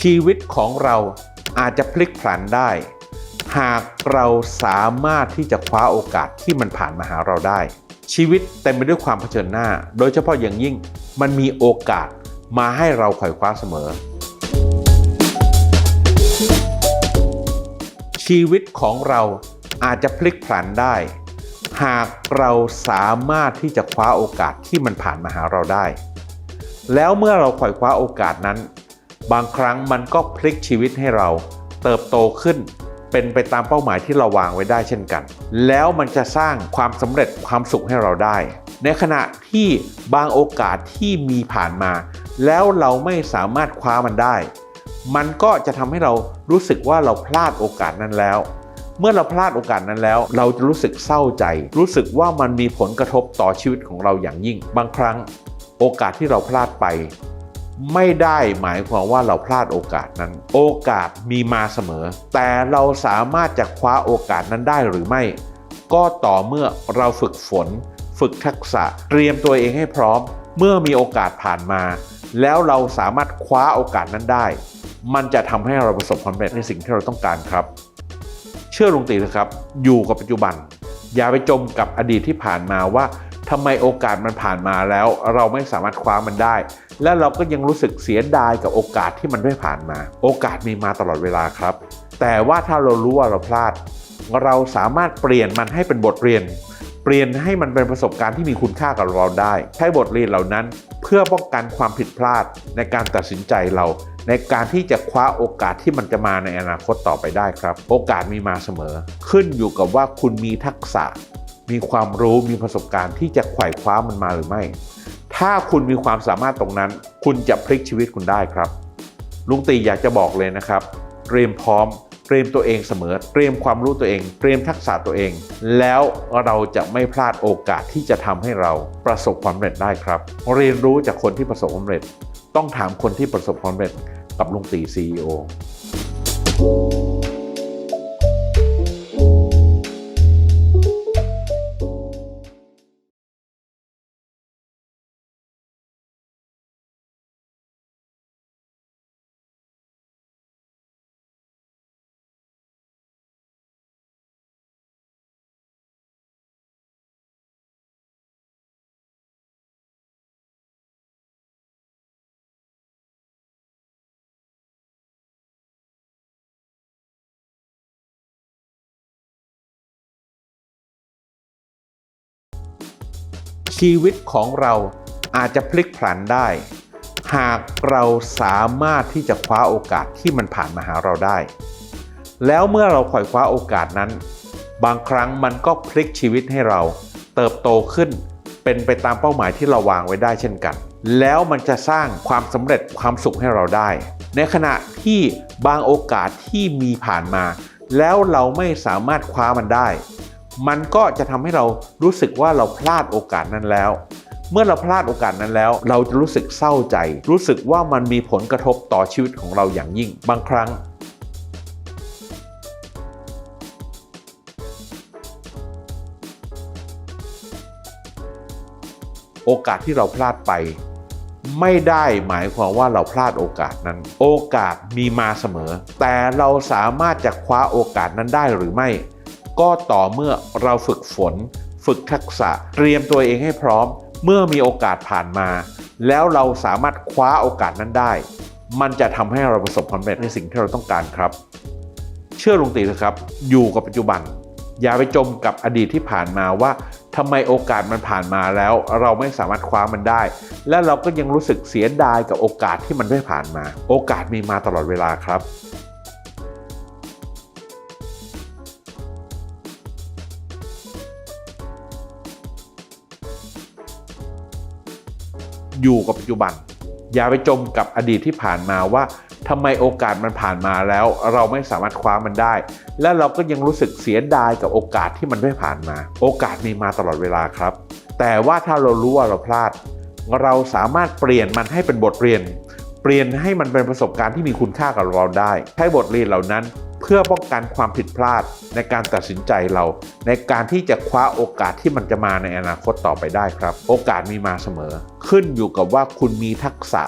ชีวิตของเราอาจจะพลิกผันได้ หากเราสามารถที่จะคว้าโอกาสที่มันผ่านมาหาเราได้ ชีวิตเต็มไปด้วยความเผชิญหน้า โดยเฉพาะอย่างยิ่งมันมีโอกาสมาให้เราไขว่คว้าเสมอ ชีวิตของเราอาจจะพลิกผันได้ หากเราสามารถที่จะคว้าโอกาสที่มันผ่านมาหาเราได้ แล้วเมื่อเราไขว่คว้าโอกาสนั้น บางครั้งมันก็พลิกชีวิตให้เราเติบโตขึ้น เป็นไปตามเป้าหมายที่เราวางไว้ได้เช่นกัน แล้วมันจะสร้างความสำเร็จความสุขให้เราได้ ในขณะที่บางโอกาสที่มีผ่านมา แล้วเราไม่สามารถคว้ามันได้ มันก็จะทำให้เรารู้สึกว่าเราพลาดโอกาสนั้นแล้วเมื่อเราพลาดโอกาสนั้นแล้ว เราจะรู้สึกเศร้าใจ รู้สึกว่ามันมีผลกระทบต่อชีวิตของเราอย่างยิ่ง บางครั้ง โอกาสที่เราพลาดไป ไม่ได้หมายความว่าเราพลาดโอกาสนั้น โอกาสมีมาเสมอ แต่เราสามารถจะคว้าโอกาสนั้นได้หรือไม่ ก็ต่อเมื่อเราฝึกฝน ฝึกทักษะ เตรียมตัวเองให้พร้อม เมื่อมีโอกาสผ่านมา แล้วเราสามารถคว้าโอกาสนั้นได้ มันจะทำให้เราประสบความสำเร็จในสิ่งที่เราต้องการครับ เชื่อลุงตีนะครับ อยู่กับปัจจุบัน อย่าไปจมกับอดีตที่ผ่านมาว่า ทำไมโอกาสมันผ่านมาแล้ว เราไม่สามารถคว้ามันได้ และเราก็ยังรู้สึกเสียดายกับโอกาสที่มันได้ผ่านมา โอกาสมีมาตลอดเวลาครับ แต่ว่าถ้าเรารู้ว่าเราพลาด เราสามารถเปลี่ยนมันให้เป็นบทเรียน เปลี่ยนให้มันเป็นประสบการณ์ที่มีคุณค่ากับเราได้ ใช้บทเรียนเหล่านั้น เพื่อป้องกันความผิดพลาดในการตัดสินใจเรา ในการที่จะคว้าโอกาสที่มันจะมาในอนาคตต่อไปได้ครับ โอกาสมีมาเสมอ ขึ้นอยู่กับว่าคุณมีทักษะ มีความรู้มีประสบการณ์ที่จะไขว่คว้ามันมาหรือไม่ ถ้าคุณมีความสามารถตรงนั้น คุณจะพลิกชีวิตคุณได้ครับ ลุงตีอยากจะบอกเลยนะครับ เตรียมพร้อม เตรียมตัวเองเสมอ เตรียมความรู้ตัวเอง เตรียมทักษะตัวเอง แล้วเราจะไม่พลาดโอกาสที่จะทำให้เราประสบความสำเร็จได้ครับ เรียนรู้จากคนที่ประสบความสำเร็จ ต้องถามคนที่ประสบความสำเร็จกับลุงตี CEO ชีวิตของเราอาจจะพลิกผันได้ หากเราสามารถที่จะคว้าโอกาสที่มันผ่านมาหาเราได้ แล้วเมื่อเราคอยคว้าโอกาสนั้น บางครั้งมันก็พลิกชีวิตให้เรา เติบโตขึ้นเป็นไปตามเป้าหมายที่เราวางไว้ได้เช่นกัน แล้วมันจะสร้างความสำเร็จความสุขให้เราได้ ในขณะที่บางโอกาสที่มีผ่านมา แล้วเราไม่สามารถคว้ามันได้ มันก็จะทำให้เรารู้สึกว่าเราพลาดโอกาสนั้นแล้ว เมื่อเราพลาดโอกาสนั้นแล้ว เราจะรู้สึกเศร้าใจ รู้สึกว่ามันมีผลกระทบต่อชีวิตของเราอย่างยิ่ง บางครั้ง โอกาสที่เราพลาดไป ไม่ได้หมายความว่าเราพลาดโอกาสนั้น โอกาสมีมาเสมอ แต่เราสามารถจะคว้าโอกาสนั้นได้หรือไม่ ก็ต่อเมื่อเราฝึกฝน ฝึกทักษะ เตรียมตัวเองให้พร้อม เมื่อมีโอกาสผ่านมา แล้วเราสามารถคว้าโอกาสนั้นได้ มันจะทำให้เราประสบความสำเร็จในสิ่งที่เราต้องการครับ เชื่อลุงตีนะครับ อยู่กับปัจจุบัน อย่าไปจมกับอดีตที่ผ่านมาว่าทำไมโอกาสมันผ่านมาแล้ว เราไม่สามารถคว้ามันได้ และเราก็ยังรู้สึกเสียดายกับโอกาสที่มันได้ผ่านมา โอกาสมีมาตลอดเวลาครับ อยู่กับปัจจุบัน อย่าไปจมกับอดีตที่ผ่านมาว่าทำไมโอกาสมันผ่านมาแล้ว เราไม่สามารถคว้ามันได้ และเราก็ยังรู้สึกเสียดายกับโอกาสที่มันไม่ผ่านมา โอกาสมีมาตลอดเวลาครับ แต่ว่าถ้าเรารู้ว่าเราพลาด เราสามารถเปลี่ยนมันให้เป็นบทเรียน เปลี่ยนให้มันเป็นประสบการณ์ที่มีคุณค่ากับเราได้ ใช้บทเรียนเหล่านั้นเพื่อป้องกันความผิดพลาดในการตัดสินใจเรา ในการที่จะคว้าโอกาสที่มันจะมาในอนาคตต่อไปได้ครับ โอกาสมีมาเสมอ ขึ้นอยู่กับว่าคุณมีทักษะ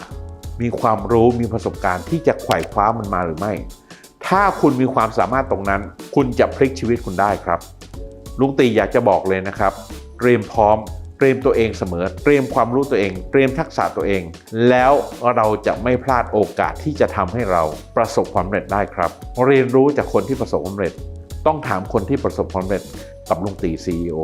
มีความรู้มีประสบการณ์ที่จะไขว่คว้ามันมาหรือไม่ ถ้าคุณมีความสามารถตรงนั้น คุณจะพลิกชีวิตคุณได้ครับ ลุงตีอยากจะบอกเลยนะครับ เตรียมพร้อม เตรียมตัวเองเสมอ เตรียมความรู้ตัวเอง เตรียมทักษะตัวเอง แล้วเราจะไม่พลาดโอกาสที่จะทำให้เราประสบความสำเร็จได้ครับ เรียนรู้จากคนที่ประสบความสำเร็จ ต้องถามคนที่ประสบความสำเร็จกับลุงตี CEO